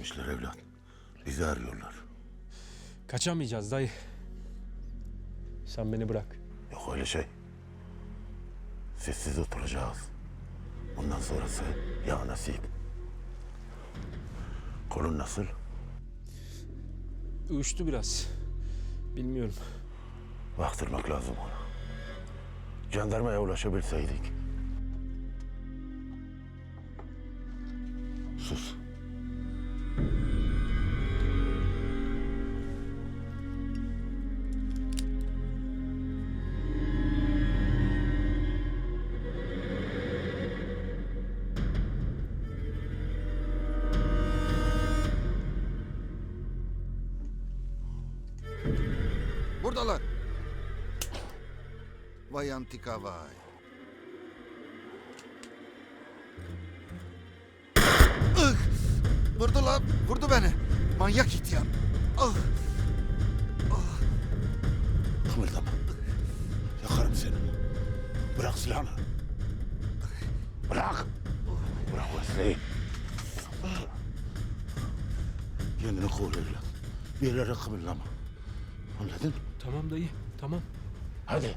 gelmişler evlat. Bizi arıyorlar. Kaçamayacağız dayı. Sen beni bırak. Yok öyle şey. Sessiz oturacağız. Bundan sonrası ya nasip. Kolun nasıl? Uyuştu biraz. Bilmiyorum. Baktırmak lazım onu. Jandarmaya ulaşabilseydik. Sus. Buradalar. Vay antika vay. Ih! Vurdu lan. Vurdu beni. Manyak ihtiyar. Ah! Kımıldama. Yakarım seni. Bırak silahını. Bırak. Bırak Wesley. Kendini koru evlat. Bir yerlere kımıldama. Anladın? Tamam dayı. Tamam. Hadi.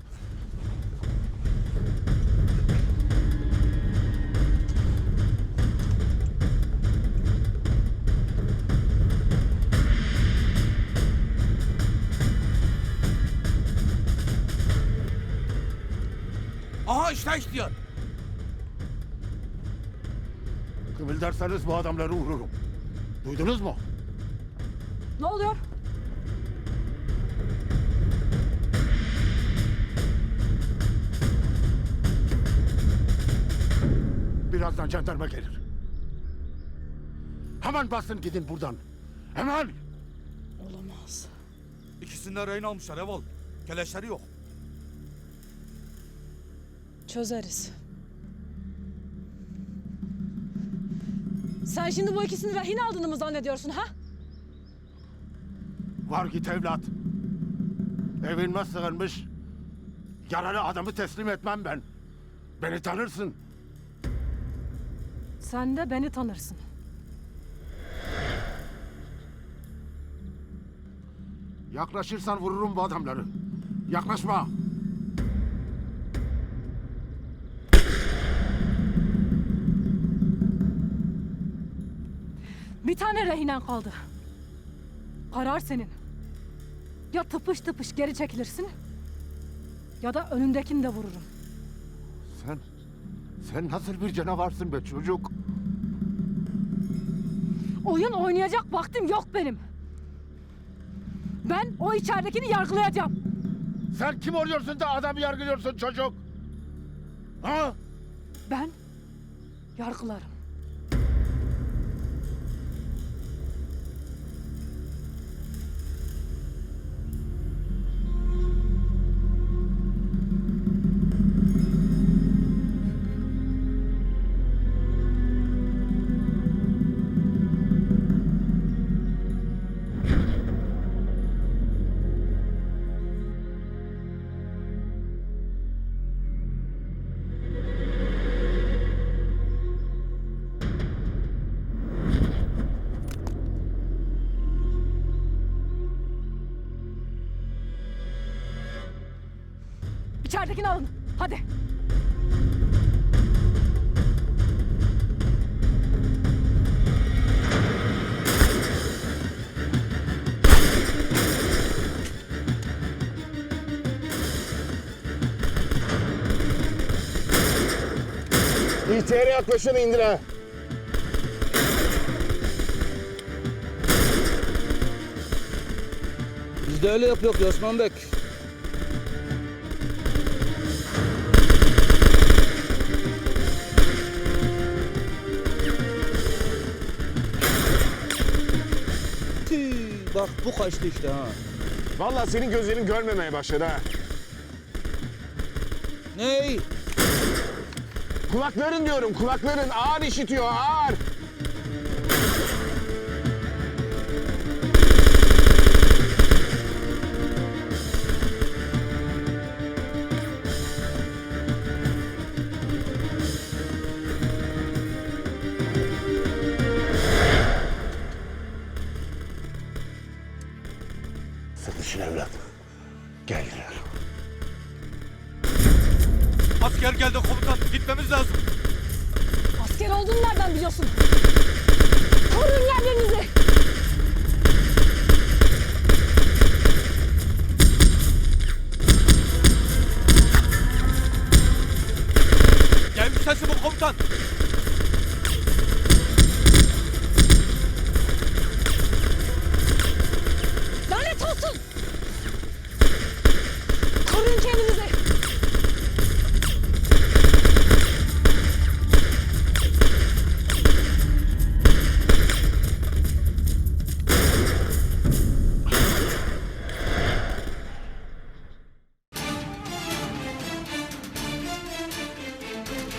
Aha işte ihtiyar. Kımıldarsanız bu adamları vururum. Duydunuz mu? Ne oluyor? Birazdan jandarma gelir. Hemen basın gidin buradan. Hemen. Olamaz. İkisini de rehin almışlar Eval. Keleşleri yok. Çözeriz. Sen şimdi bu ikisini rehin aldığını mı zannediyorsun ha? Var git evlat. Evime sığınmış. Yaralı adamı teslim etmem ben. Beni tanırsın. Sen de beni tanırsın. Yaklaşırsan vururum bu adamları. Yaklaşma. Bir tane rehinen kaldı. Karar senin. Ya tıpış tıpış geri çekilirsin ya da önündekini de vururum. Sen, nasıl bir canavarsın be çocuk? Oyun oynayacak vaktim yok benim. Ben o içeridekini yargılayacağım. Sen kim oluyorsun da adam yargılıyorsun çocuk? Ha? Ben yargılarım. İçeridekini alın. Hadi. İhtiyara yaklaşın indir ha. Biz de öyle yapıyor ki Osman Bek. Bak bu kaçtı işte ha. Vallahi senin gözlerin görmemeye başladı ha. Ney? Kulakların diyorum kulakların ağır işitiyor ağır. Asker geldi komutan. Gitmemiz lazım. Asker olduğunu nereden biliyorsun? Koruyun yerlerinizi. Gelmiş sesi bu komutan.